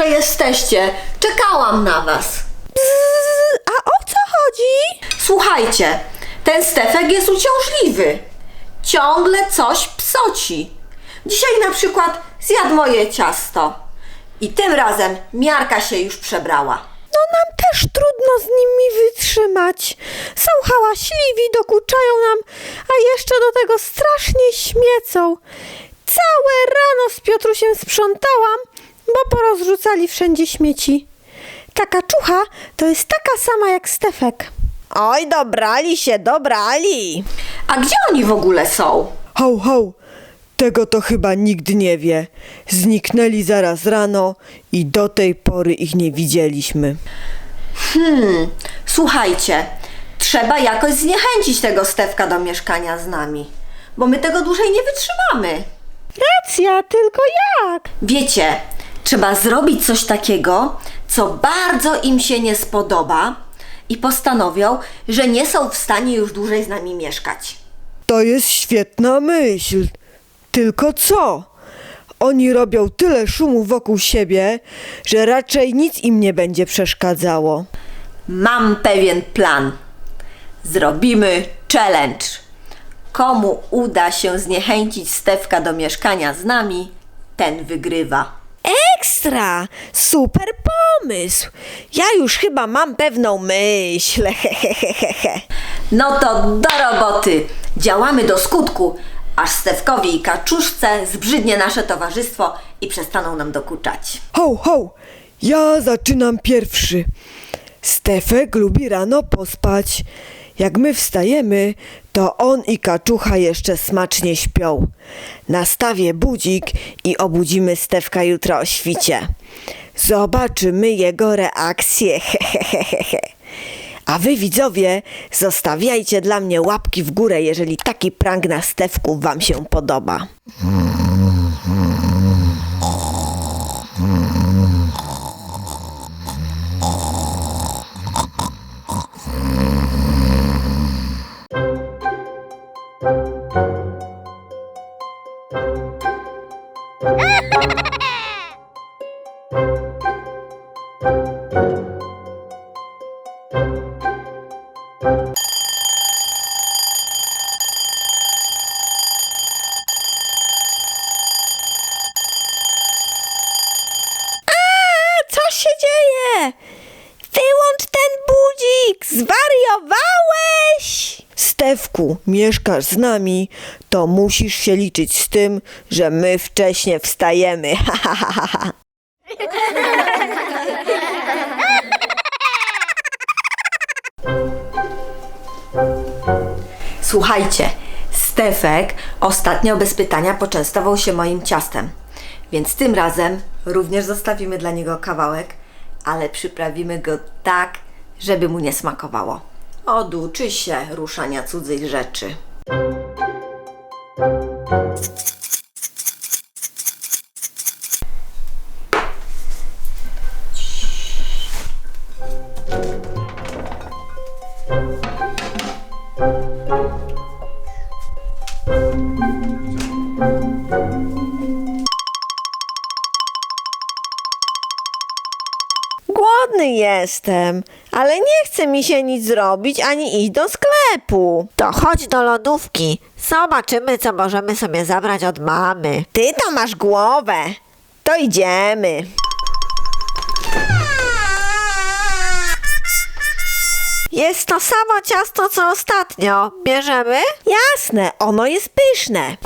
że jesteście. Czekałam na was. A o co chodzi? Słuchajcie, ten Stefek jest uciążliwy. Ciągle coś psoci. Dzisiaj na przykład zjadł moje ciasto. I tym razem miarka się już przebrała. No nam też trudno z nimi wytrzymać. Są hałaśliwi, dokuczają nam, a jeszcze do tego strasznie śmiecą. Całe rano z Piotrusiem sprzątałam, bo porozrzucali wszędzie śmieci. Ta kaczucha to jest taka sama jak Stefek. Oj, dobrali się, dobrali. A gdzie oni w ogóle są? Ho, ho! Tego to chyba nikt nie wie. Zniknęli zaraz rano i do tej pory ich nie widzieliśmy. Słuchajcie, trzeba jakoś zniechęcić tego Stefka do mieszkania z nami, bo my tego dłużej nie wytrzymamy. Racja, tylko jak? Wiecie, trzeba zrobić coś takiego, co bardzo im się nie spodoba i postanowią, że nie są w stanie już dłużej z nami mieszkać. To jest świetna myśl. Tylko co? Oni robią tyle szumu wokół siebie, że raczej nic im nie będzie przeszkadzało. Mam pewien plan. Zrobimy challenge. Komu uda się zniechęcić Stefka do mieszkania z nami, ten wygrywa. Ekstra! Super pomysł! Ja już chyba mam pewną myśl. Hehehehe. No to do roboty. Działamy do skutku, aż Stefkowi i Kaczuszce zbrzydnie nasze towarzystwo i przestaną nam dokuczać. Ho, ho! Ja zaczynam pierwszy. Stefek lubi rano pospać. Jak my wstajemy, to on i kaczucha jeszcze smacznie śpią. Nastawię budzik i obudzimy Stefka jutro o świcie. Zobaczymy jego reakcję. Hehehehe. A wy widzowie, zostawiajcie dla mnie łapki w górę, jeżeli taki prank na Stefku wam się podoba. Co się dzieje? Wyłącz ten budzik! Zwariowałeś! Stefku, mieszkasz z nami, to musisz się liczyć z tym, że my wcześnie wstajemy. Ha, ha, ha, ha, ha. Słuchajcie, Stefek ostatnio bez pytania poczęstował się moim ciastem. Więc tym razem również zostawimy dla niego kawałek, ale przyprawimy go tak, żeby mu nie smakowało. Oduczy się ruszania cudzych rzeczy. Głodny jestem, ale nie chce mi się nic zrobić ani iść do sklepu. To chodź do lodówki. Zobaczymy, co możemy sobie zabrać od mamy. Ty to masz głowę. To idziemy. Jest to samo ciasto, co ostatnio. Bierzemy? Jasne, ono jest pyszne.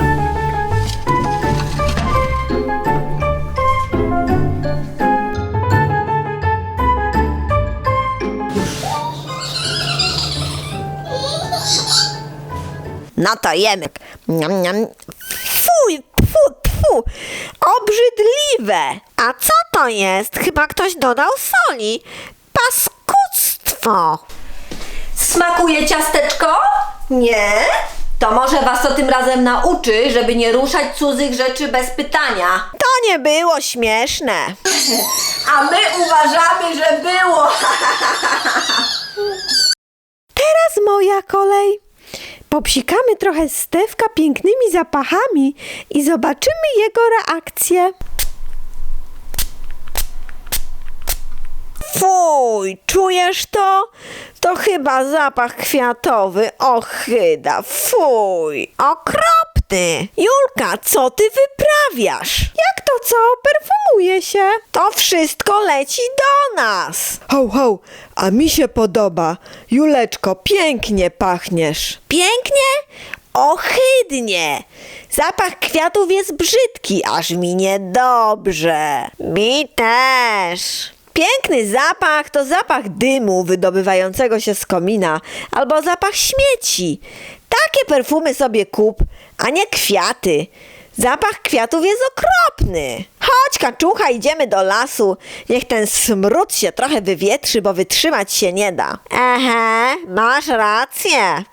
No to jemy. Niam, niam. Fuj, tfu, tfu. Obrzydliwe. A co to jest? Chyba ktoś dodał soli. Paskudztwo. Smakuje ciasteczko? Nie? To może was to tym razem nauczy, żeby nie ruszać cudzych rzeczy bez pytania. To nie było śmieszne. A my uważamy, że było. Teraz moja kolej popsikamy trochę Stewka pięknymi zapachami i zobaczymy jego reakcję. Fuj, czujesz to? To chyba zapach kwiatowy. Ochyda, fuj, okropny. Julka, co ty wyprawiasz? Jak to co? Perfumuje się. To wszystko leci do nas. Ho, ho, a mi się podoba. Juleczko, pięknie pachniesz. Pięknie? Ohydnie! Zapach kwiatów jest brzydki, aż mi niedobrze. Mi też. Piękny zapach to zapach dymu wydobywającego się z komina albo zapach śmieci. Takie perfumy sobie kup, a nie kwiaty. Zapach kwiatów jest okropny. Chodź, kaczucha, idziemy do lasu. Niech ten smród się trochę wywietrzy, bo wytrzymać się nie da. Ehe, masz rację.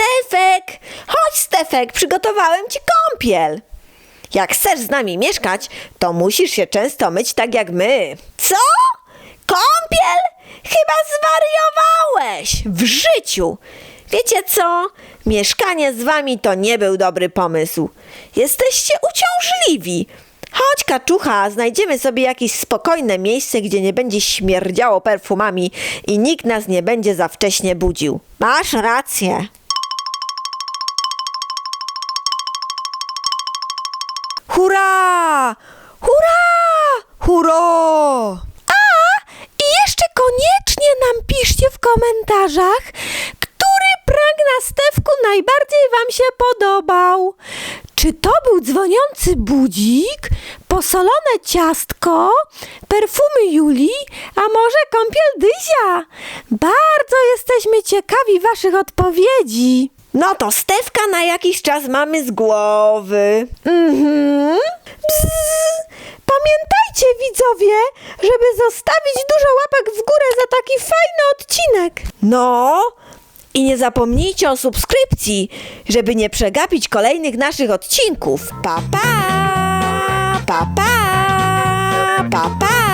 Stefek! Chodź, Stefek, przygotowałem ci kąpiel. Jak chcesz z nami mieszkać, to musisz się często myć tak jak my. Co? Kąpiel? Chyba zwariowałeś! W życiu! Wiecie co? Mieszkanie z wami to nie był dobry pomysł. Jesteście uciążliwi. Chodź, kaczucha, znajdziemy sobie jakieś spokojne miejsce, gdzie nie będzie śmierdziało perfumami i nikt nas nie będzie za wcześnie budził. Masz rację. Hurra! Hurra! Hurra! I jeszcze koniecznie nam piszcie w komentarzach, który prank na Stewku najbardziej Wam się podobał. Czy to był dzwoniący budzik, posolone ciastko, perfumy Julii, a może kąpiel Dyzia? Bardzo jesteśmy ciekawi Waszych odpowiedzi. No to Stefka na jakiś czas mamy z głowy. Mhm. Bzz. Pamiętajcie widzowie, żeby zostawić dużo łapek w górę za taki fajny odcinek. No i nie zapomnijcie o subskrypcji, żeby nie przegapić kolejnych naszych odcinków. Pa pa! Pa pa! Pa pa!